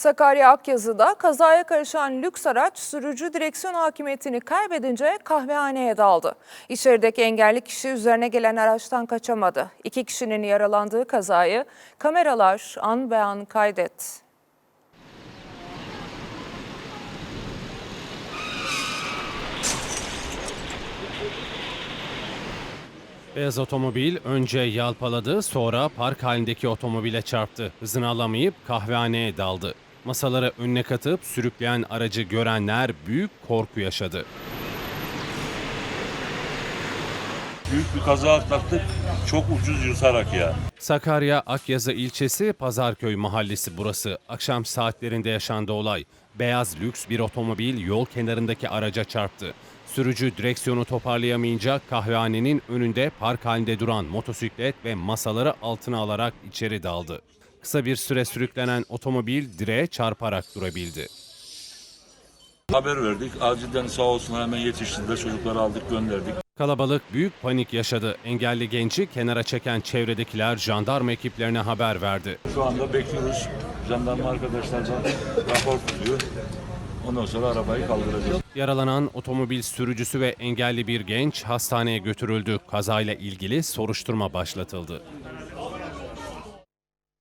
Sakarya Akyazı'da kazaya karışan lüks araç sürücü direksiyon hakimiyetini kaybedince kahvehaneye daldı. İçerideki engelli kişi üzerine gelen araçtan kaçamadı. İki kişinin yaralandığı kazayı kameralar an be an kaydetti. Beyaz otomobil önce yalpaladı sonra park halindeki otomobile çarptı. Hızını alamayıp kahvehaneye daldı. Masaları önüne katıp sürükleyen aracı görenler büyük korku yaşadı. Büyük bir kaza atlattık. Çok ucuz yusarak ya. Sakarya Akyazı ilçesi Pazarköy mahallesi burası. Akşam saatlerinde yaşandı olay. Beyaz lüks bir otomobil yol kenarındaki araca çarptı. Sürücü direksiyonu toparlayamayınca kahvehanenin önünde park halinde duran motosiklet ve masaları altına alarak içeri daldı. Kısa bir süre sürüklenen otomobil direğe çarparak durabildi. Haber verdik. Acilden sağ olsun hemen yetiştiler. Çocukları aldık gönderdik. Kalabalık büyük panik yaşadı. Engelli genci kenara çeken çevredekiler jandarma ekiplerine haber verdi. Şu anda bekliyoruz. Jandarma arkadaşlardan rapor tutuyor. Ondan sonra arabayı kaldıracağız. Yaralanan otomobil sürücüsü ve engelli bir genç hastaneye götürüldü. Kazayla ilgili soruşturma başlatıldı.